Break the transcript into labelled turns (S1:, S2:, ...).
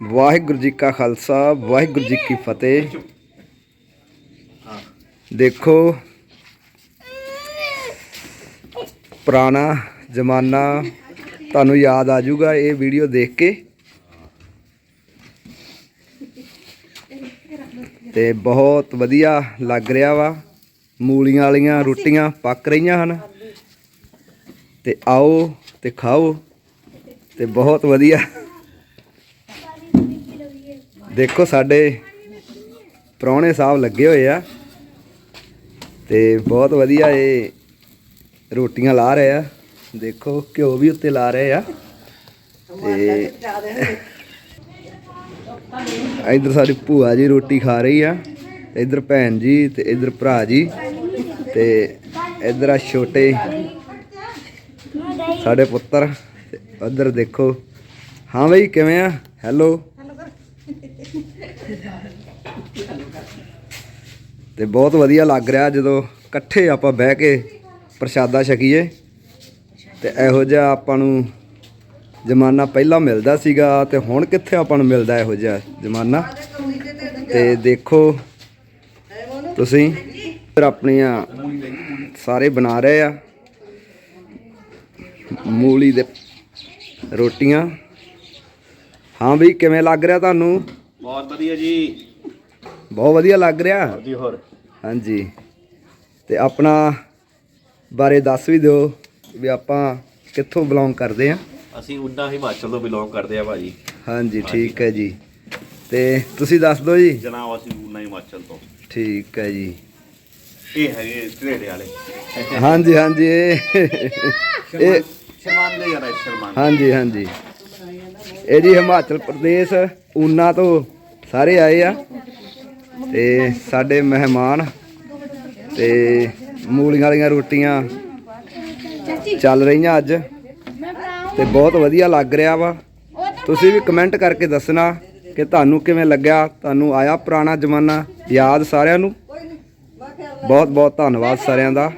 S1: ਵਾਹਿਗੁਰੂ ਜੀ ਕਾ ਖਾਲਸਾ, ਵਾਹਿਗੁਰੂ ਜੀ ਕੀ ਫਤਿਹ। ਦੇਖੋ, ਪੁਰਾਣਾ ਜ਼ਮਾਨਾ ਤੁਹਾਨੂੰ ਯਾਦ ਆ ਜਾਊਗਾ, ਇਹ ਵੀਡੀਓ ਦੇਖ ਕੇ। ਤੇ ਬਹੁਤ ਵਧੀਆ ਲੱਗ ਰਿਹਾ ਵਾ, ਮੂਲੀਆਂ ਵਾਲੀਆਂ ਰੋਟੀਆਂ ਪੱਕ ਰਹੀਆਂ ਹਨ। ਤੇ ਆਓ ਤੇ ਖਾਓ, ਤੇ ਬਹੁਤ ਵਧੀਆ। ਦੇਖੋ ਸਾਡੇ ਪ੍ਰਾਹੁਣੇ ਸਾਹਿਬ ਲੱਗੇ ਹੋਏ ਆ ਤੇ ਬਹੁਤ ਵਧੀਆ ਇਹ ਰੋਟੀਆਂ ਲਾ ਰਹੇ ਆ। ਦੇਖੋ ਘਿਓ ਵੀ ਉੱਤੇ ਲਾ ਰਹੇ ਆ। ਤੇ ਇਧਰ ਸਾਡੀ ਭੂਆ ਜੀ ਰੋਟੀ ਖਾ ਰਹੀ ਆ ਇਧਰ ਭੈਣ ਜੀ ਤੇ ਇਧਰ ਭਰਾ ਜੀ ਤੇ ਇਧਰ ਆ ਛੋਟੇ ਸਾਡੇ ਪੁੱਤਰ ਤੇ ਉਧਰ ਦੇਖੋ। ਹਾਂ ਬਈ ਕਿਵੇਂ ਆ? ਹੈਲੋ ਤੇ ਬਹੁਤ ਵਧੀਆ ਲੱਗ ਰਿਹਾ ਜਦੋਂ ਇਕੱਠੇ ਆਪਾਂ ਬਹਿ ਕੇ ਪ੍ਰਸ਼ਾਦਾ ਛਕੀਏ। ਤੇ ਇਹੋ ਜਿਹਾ ਆਪਾਂ ਨੂੰ ਜ਼ਮਾਨਾ ਪਹਿਲਾਂ ਮਿਲਦਾ ਸੀਗਾ ਤੇ ਹੁਣ ਕਿੱਥੇ ਆਪਾਂ ਨੂੰ ਮਿਲਦਾ ਇਹੋ ਜਿਹਾ ਜ਼ਮਾਨਾ? ਤੇ ਦੇਖੋ ਤੁਸੀਂ ਫਿਰ ਆਪਣੀਆਂ ਸਾਰੇ ਬਣਾ ਰਹੇ ਆ। ਮੂਲੀ ਦੇ ਰੋਟੀਆਂ। ਹਾਂ ਵੀ ਕਿਵੇਂ ਲੱਗ ਰਿਹਾ ਤੁਹਾਨੂੰ?
S2: ਬਹੁਤ ਵਧੀਆ ਜੀ।
S1: ਬਹੁਤ ਵਧੀਆ ਲੱਗ ਰਿਹਾ।
S2: ਜੀ ਹੋਰ।
S1: ਹਾਂਜੀ। ਤੇ ਆਪਣਾ ਬਾਰੇ ਦੱਸ ਵੀ ਦਿਓ ਵੀ ਆਪਾਂ ਕਿੱਥੋਂ ਬਿਲੋਂਗ ਕਰਦੇ ਆ
S2: ਅਸੀਂ ਉਡਾ ਹਿਮਾਚਲ ਤੋਂ ਬਿਲੋਂਗ ਕਰਦੇ ਆ ਭਾਜੀ।
S1: ਹਾਂਜੀ ਠੀਕ ਹੈ ਜੀ। ਤੇ ਤੁਸੀਂ ਦੱਸ ਦਿਓ ਜੀ।
S2: ਜਨਾਬ ਅਸੀਂ ਉਡਾ ਹਿਮਾਚਲ ਤੋਂ।
S1: ਠੀਕ ਹੈ ਜੀ।
S2: ਇਹ ਹੈਗੇ ਝਰੇੜੇ ਵਾਲੇ।
S1: ਹਾਂਜੀ ਹਾਂਜੀ ਇਹ ਇਹ
S2: ਸ਼ਰਮਾਂਦੇ ਯਾਰ ਸ਼ਰਮਾਨ।
S1: ਹਾਂਜੀ ਹਾਂਜੀ। ਇਹ ਜੀ ਹਿਮਾਚਲ ਪ੍ਰਦੇਸ਼ ਊਨਾ ਤੋਂ ਸਾਰੇ ਆਏ ਆ ਤੇ ਸਾਡੇ ਮਹਿਮਾਨ ਤੇ ਮੂਲੀਆਂ ਵਾਲੀਆਂ ਰੋਟੀਆਂ ਚੱਲ ਰਹੀਆਂ ਅੱਜ ਤੇ ਬਹੁਤ ਵਧੀਆ ਲੱਗ ਰਿਹਾ ਵਾ। ਤੁਸੀਂ ਵੀ ਕਮੈਂਟ ਕਰਕੇ ਦੱਸਣਾ ਕਿ ਤੁਹਾਨੂੰ ਕਿਵੇਂ ਲੱਗਿਆ, ਤੁਹਾਨੂੰ ਆਇਆ ਪੁਰਾਣਾ ਜ਼ਮਾਨਾ ਯਾਦ ਸਾਰਿਆਂ ਨੂੰ? ਬਹੁਤ ਬਹੁਤ ਧੰਨਵਾਦ ਸਾਰਿਆਂ ਦਾ।